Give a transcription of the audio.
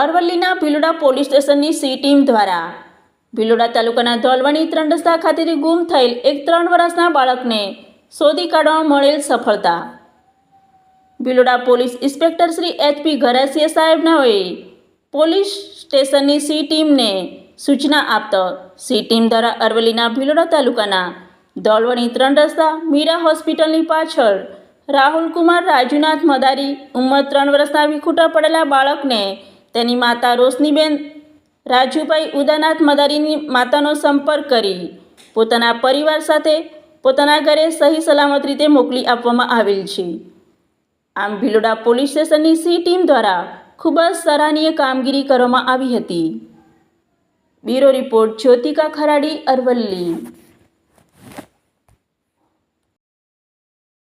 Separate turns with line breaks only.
અરવલ્લીના ભીલોડા પોલીસ સ્ટેશનની C team દ્વારા. ભીલોડા તાલુકાના ધોલવણી ત્રણ રસ્તા ખાતેથી ગુમ થયેલ એક ત્રણ વર્ષના બાળકને શોધી કાઢવા મળેલ સફળતા. Bhiloda police inspector Shri HP Gharasiya સાહેબનાઓએ police સ્ટેશનની સી ટીમને સૂચના આપતા સી ટીમ દ્વારા અરવલ્લીના ભીલોડા તાલુકાના ધોલવણી ત્રણ રસ્તા, મીરા હોસ્પિટલની પાછળ રાહુલ કુમાર રાજુનાથ મદારી ઉંમર ત્રણ વર્ષના વિખૂટા પડેલા બાળકને તેની માતા રોશનીબેન રાજુભાઈ ઉદાનાથ મદારીની માતાનો સંપર્ક કરી પોતાના પરિવાર સાથે પોતાના ઘરે સહી સલામત રીતે મોકલી આપવામાં આવેલ છે. આમ ભીલોડા પોલીસ સ્ટેશનની સી ટીમ દ્વારા ખૂબ જ સરાહનીય કામગીરી કરવામાં આવી હતી. Bureau report Jyotika Kharadi Aravalli.